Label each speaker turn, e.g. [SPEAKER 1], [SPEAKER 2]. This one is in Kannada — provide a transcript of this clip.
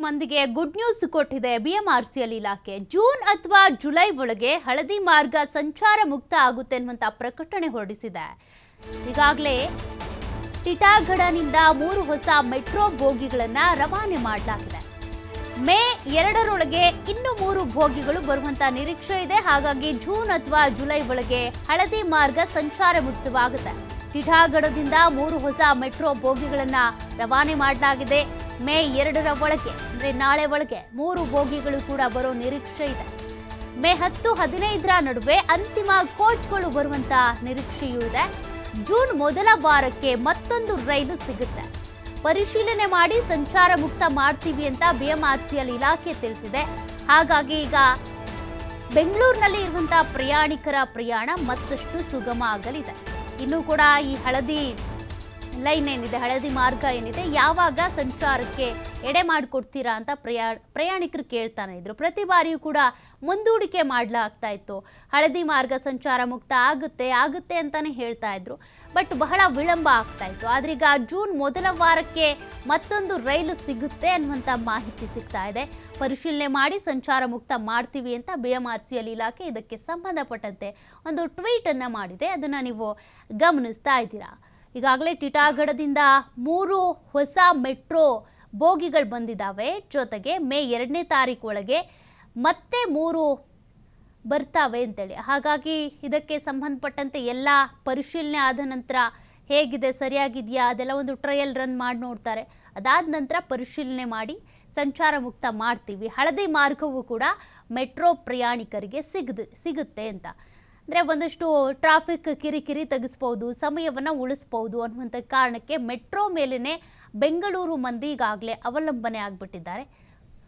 [SPEAKER 1] ಮಂದಿಗೆ ಗುಡ್ ನ್ಯೂಸ್ ಕೊಟ್ಟಿದೆ ಬಿಎಂಆರ್ಸಿಎಲ್ ಇಲಾಖೆ. ಜೂನ್ ಅಥವಾ ಜುಲೈ ಒಳಗೆ ಹಳದಿ ಮಾರ್ಗ ಸಂಚಾರ ಮುಕ್ತ ಆಗುತ್ತೆ ಅನ್ನುವಂತ ಪ್ರಕಟಣೆ ಹೊರಡಿಸಿದೆ. ಈಗಾಗಲೇ ಟಿಟಾಗಢನಿಂದ ಮೂರು ಹೊಸ ಮೆಟ್ರೋ ಬೋಗಿಗಳನ್ನ ರವಾನೆ ಮಾಡಲಾಗಿದೆ. ಮೇ ಎರಡರೊಳಗೆ ಇನ್ನು ಮೂರು ಬೋಗಿಗಳು ಬರುವಂತ ನಿರೀಕ್ಷೆ ಇದೆ. ಹಾಗಾಗಿ ಜೂನ್ ಅಥವಾ ಜುಲೈ ಒಳಗೆ ಹಳದಿ ಮಾರ್ಗ ಸಂಚಾರ ಮುಕ್ತವಾಗುತ್ತೆ. ಟಿಟಾಗಢದಿಂದ ಮೂರು ಹೊಸ ಮೆಟ್ರೋ ಬೋಗಿಗಳನ್ನ ರವಾನೆ ಮಾಡಲಾಗಿದೆ. ಮೇ ಎರಡರ ಒಳಗೆ, ಅಂದರೆ ನಾಳೆ ಒಳಗೆ ಮೂರು ಬೋಗಿಗಳು ಕೂಡ ಬರೋ ನಿರೀಕ್ಷೆ ಇದೆ. ಮೇ ಹತ್ತು ಹದಿನೈದರ ನಡುವೆ ಅಂತಿಮ ಕೋಚ್ಗಳು ಬರುವಂತ ನಿರೀಕ್ಷೆಯೂ ಇದೆ. ಜೂನ್ ಮೊದಲ ವಾರಕ್ಕೆ ಮತ್ತೊಂದು ರೈಲು ಸಿಗುತ್ತೆ. ಪರಿಶೀಲನೆ ಮಾಡಿ ಸಂಚಾರ ಮುಕ್ತ ಮಾಡ್ತೀವಿ ಅಂತ ಬಿಎಂಆರ್ಸಿಎಲ್ ಇಲಾಖೆ ತಿಳಿಸಿದೆ. ಹಾಗಾಗಿ ಈಗ ಬೆಂಗಳೂರಿನಲ್ಲಿ ಇರುವಂತಹ ಪ್ರಯಾಣಿಕರ ಪ್ರಯಾಣ ಮತ್ತಷ್ಟು ಸುಗಮ ಆಗಲಿದೆ. ಇನ್ನೂ ಕೂಡ ಈ ಹಳದಿ ಲೈನ್ ಏನಿದೆ, ಹಳದಿ ಮಾರ್ಗ ಏನಿದೆ, ಯಾವಾಗ ಸಂಚಾರಕ್ಕೆ ಎಡೆ ಮಾಡಿಕೊಡ್ತೀರಾ ಅಂತ ಪ್ರಯಾ, ಪ್ರಯಾಣಿಕರು ಕೇಳ್ತಾನೆ ಇದ್ರು. ಪ್ರತಿ ಬಾರಿಯೂ ಕೂಡ ಮುಂದೂಡಿಕೆ ಮಾಡಲಾಗ್ತಾ ಇತ್ತು. ಹಳದಿ ಮಾರ್ಗ ಸಂಚಾರ ಮುಕ್ತ ಆಗುತ್ತೆ ಆಗುತ್ತೆ ಅಂತಾನೆ ಹೇಳ್ತಾ ಇದ್ರು. ಬಟ್ ಬಹಳ ವಿಳಂಬ ಆಗ್ತಾ ಇತ್ತು. ಆದ್ರೀಗ ಜೂನ್ ಮೊದಲ ವಾರಕ್ಕೆ ಮತ್ತೊಂದು ರೈಲು ಸಿಗುತ್ತೆ ಅನ್ನುವಂಥ ಮಾಹಿತಿ ಸಿಗ್ತಾ ಇದೆ. ಪರಿಶೀಲನೆ ಮಾಡಿ ಸಂಚಾರ ಮುಕ್ತ ಮಾಡ್ತೀವಿ ಅಂತ B M R C L ಇಲಾಖೆ ಇದಕ್ಕೆ ಸಂಬಂಧಪಟ್ಟಂತೆ ಒಂದು ಟ್ವೀಟ್ ಅನ್ನ ಮಾಡಿದೆ. ಅದನ್ನ ನೀವು ಗಮನಿಸ್ತಾ ಇದ್ದೀರಾ? ಈಗಾಗಲೇ ಟಿಟಾಗಢದಿಂದ ಮೂರು ಹೊಸ ಮೆಟ್ರೋ ಬೋಗಿಗಳು ಬಂದಿದ್ದಾವೆ ಜೊತೆಗೆ ಮೇ ಎರಡನೇ ತಾರೀಕು ಮತ್ತೆ ಮೂರು ಬರ್ತಾವೆ ಅಂತೇಳಿ. ಹಾಗಾಗಿ ಇದಕ್ಕೆ ಸಂಬಂಧಪಟ್ಟಂತೆ ಎಲ್ಲ ಪರಿಶೀಲನೆ ಆದ ನಂತರ ಹೇಗಿದೆ, ಸರಿಯಾಗಿದೆಯಾ? ಅದೆಲ್ಲ ಒಂದು ಟ್ರಯಲ್ ರನ್ ಮಾಡಿ ನೋಡ್ತಾರೆ. ಅದಾದ ನಂತರ ಪರಿಶೀಲನೆ ಮಾಡಿ ಸಂಚಾರ ಮುಕ್ತ ಮಾಡ್ತೀವಿ. ಹಳದಿ ಮಾರ್ಗವೂ ಕೂಡ ಮೆಟ್ರೋ ಪ್ರಯಾಣಿಕರಿಗೆ ಸಿಗದು, ಸಿಗುತ್ತೆ ಅಂತ. ಅಂದರೆ ಒಂದಷ್ಟು ಟ್ರಾಫಿಕ್ ಕಿರಿಕಿರಿ ತೆಗೆಸ್ಬೋದು, ಸಮಯವನ್ನು ಉಳಿಸ್ಬೋದು ಅನ್ನುವಂಥ ಕಾರಣಕ್ಕೆ ಮೆಟ್ರೋ ಮೇಲೇ ಬೆಂಗಳೂರು ಮಂದಿ ಈಗಾಗಲೇ ಅವಲಂಬನೆ ಆಗಿಬಿಟ್ಟಿದ್ದಾರೆ.